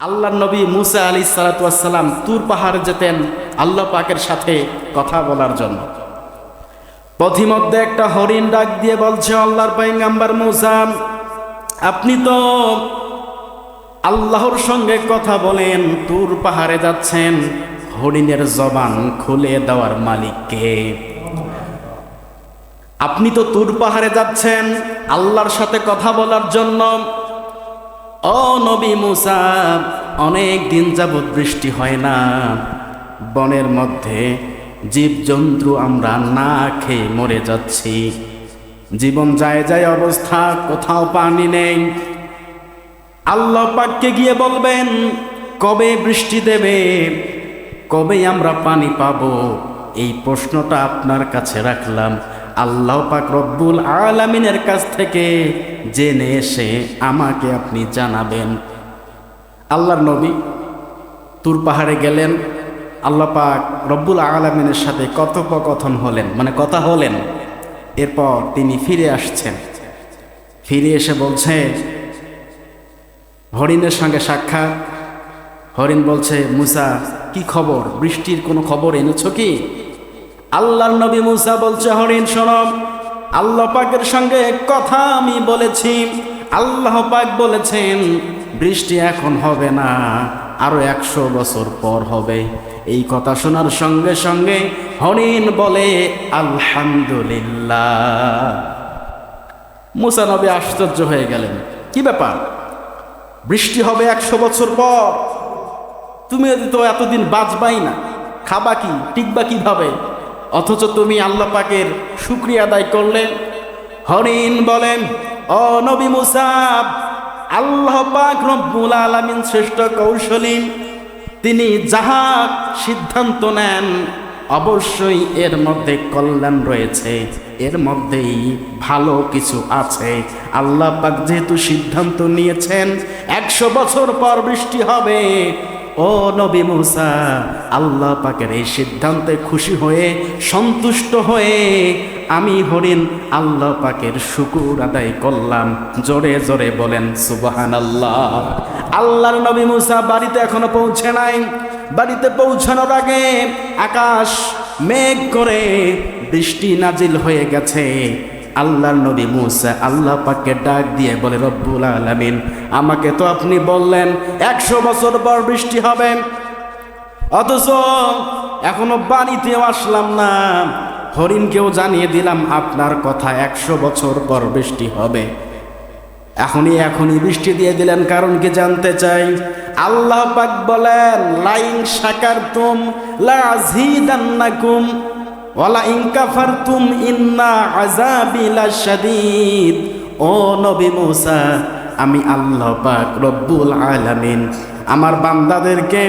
আল্লাহ নবী মুসা আলী সালাতাম তুর পাহাড়ে যেতেন আল্লাহ পাকের সাথে কথা বলার জন্য। পথিমধ্যে একটা হরিণ ডাক দিয়ে বলছে, আল্লাহর পাইঙ্গাম্বার মুসা, আপনি তো আল্লাহর সঙ্গে কথা বলেন, তুর পাহাড়ে যাচ্ছেন। হরিণের জবান খুলে দেওয়ার মালিককে আপনি তো তুর পাহাড়ে যাচ্ছেন, আল্লাহর সাথে কথা বলার জন্য ও নবী মুসা, অনেক দিন যাবৎ বৃষ্টি হয় না। বনের মধ্যে জীবজন্তু আমরা না খেয়ে মরে যাচ্ছি। জীবন যায় যায় অবস্থা, কোথাও পানি নেই। আল্লাহ পাককে গিয়ে বলবেন, কবে বৃষ্টি দেবে? কবে আমরা পানি পাব? এই প্রশ্নটা আপনার কাছে রাখলাম। আল্লাহ পাক রব্বুল আলামিনের কাছ থেকে জেনে এসে আমাকে আপনি জানাবেন। আল্লাহর নবী তুর পাহাড়ে গেলেন, আল্লাহ পাক রব্বুল আলামিনের সাথে কথোপকথন হলেন মানে কথা হলেন। এরপর তিনি ফিরে আসছেন। ফিরে এসে বলছে, হরিণের সঙ্গে সাক্ষাৎ। হরিণ বলছে, মুসা, কি খবর? বৃষ্টির কোনো খবর এনেছো কি? আল্লাহর নবী মুসা বলছে, হরিণ শোনম আল্লাহ পাকের সঙ্গে কথা আমি বলেছি। আল্লাহ পাক বলেছেন, বৃষ্টি এখন হবে না, আরও একশো বছর পর হবে। এই কথা শোনার সঙ্গে সঙ্গে হরিণ বলে, আলহামদুলিল্লাহ। মুসা নবী আশ্চর্য হয়ে গেলেন। কি ব্যাপার? বৃষ্টি হবে একশো বছর পর? তুমি তো এতদিন বাঁচবাই না। খাবা কি? টিকবা কীভাবে? অথচ তুমি আল্লাহ পাকের শুক্রিয়া আদায় করলে। হরিণ বলেন, ও নবী মুসাব আল্লাহ পাক রব্বুল আলামিন শ্রেষ্ঠ কৌশলী। তিনি যাহা সিদ্ধান্ত নেন, অবশ্যই এর মধ্যে কল্যাণ রয়েছে। এর মধ্যেই ভালো কিছু আছে। আল্লাহ পাক যেহেতু সিদ্ধান্ত নিয়েছেন, একশো বছর পর বৃষ্টি হবে। ও নবী মুসা, আল্লাহ পাকের এই সিদ্ধান্তে খুশি হয়ে, সন্তুষ্ট হয়ে আমি হরিণ আল্লাহ পাকের শুকুর আদায় করলাম। জোরে জোরে বলেন সুবাহান আল্লাহ আল্লাহর নবী মুসা বাড়িতে এখনও পৌঁছে নাই। বাড়িতে পৌঁছানোর আগে আকাশ মেঘ করে বৃষ্টি নাজিল হয়ে গেছে। আল্লাহর নবী মুসা আল্লাহ পাককে ডাক দিয়ে বলে, রব্বুল আলামিন, আমাকে তো আপনি বললেন, একশো বছর পর বৃষ্টি হবে। অথচ এখনও বাড়িতেও আসলাম না। হরিণকেও জানিয়ে দিলাম, আপনার কথা একশো বছর পর বৃষ্টি হবে। এখনই এখনই বৃষ্টি দিয়ে দিলেন, কারণ কি জানতে চাই? আল্লাহ পাক বলেন, লাইন সাকার তুম লাজিদান্নাকুম ওয়ালা ইন কাফারতুম ইন্না আযাবি লাশাদীদ। ও নবী মুসা, আমি আল্লাহ পাক রব্বুল আলামিন আমার বান্দাদেরকে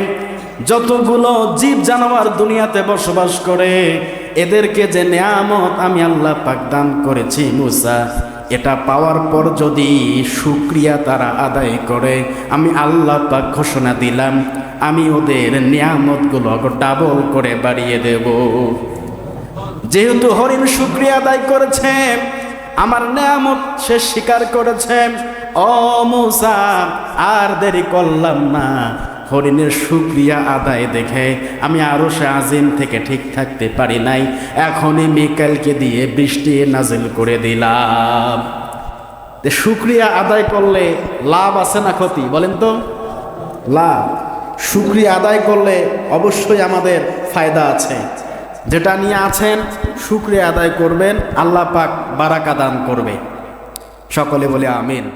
যতগুলো জীব জানোয়ার দুনিয়াতে বসবাস করে, এদেরকে যে নেয়ামত আমি আল্লাহ পাক দান করেছি মুসা, এটা পাওয়ার পর যদি শুক্রিয়া তারা আদায় করে, আমি আল্লাহ পাক ঘোষণা দিলাম, আমি ওদের নিয়ামতগুলো ডাবল করে বাড়িয়ে দেব। যেহেতু হরিণ শুক্রিয়া আদায় করেছে, আমার নেয়ামত সে স্বীকার করেছে। ও মুসা, আর দেরি করলাম না। হরিণের শুক্রিয়া আদায় দেখে আমি আরও সে আজিম থেকে ঠিক থাকতে পারি নাই। এখনই মিকাইলকে দিয়ে বৃষ্টি নাজিল করে দিলাম। শুক্রিয়া আদায় করলে লাভ আছে না ক্ষতি, বলেন তো? লাভ। শুক্রিয়া আদায় করলে অবশ্যই আমাদের ফায়দা আছে। যেটা নিয়ে আছেন শুক্রিয়া আদায় করবেন আল্লাহ পাক বারাকা দান করবে। সকলে বলে আমিন।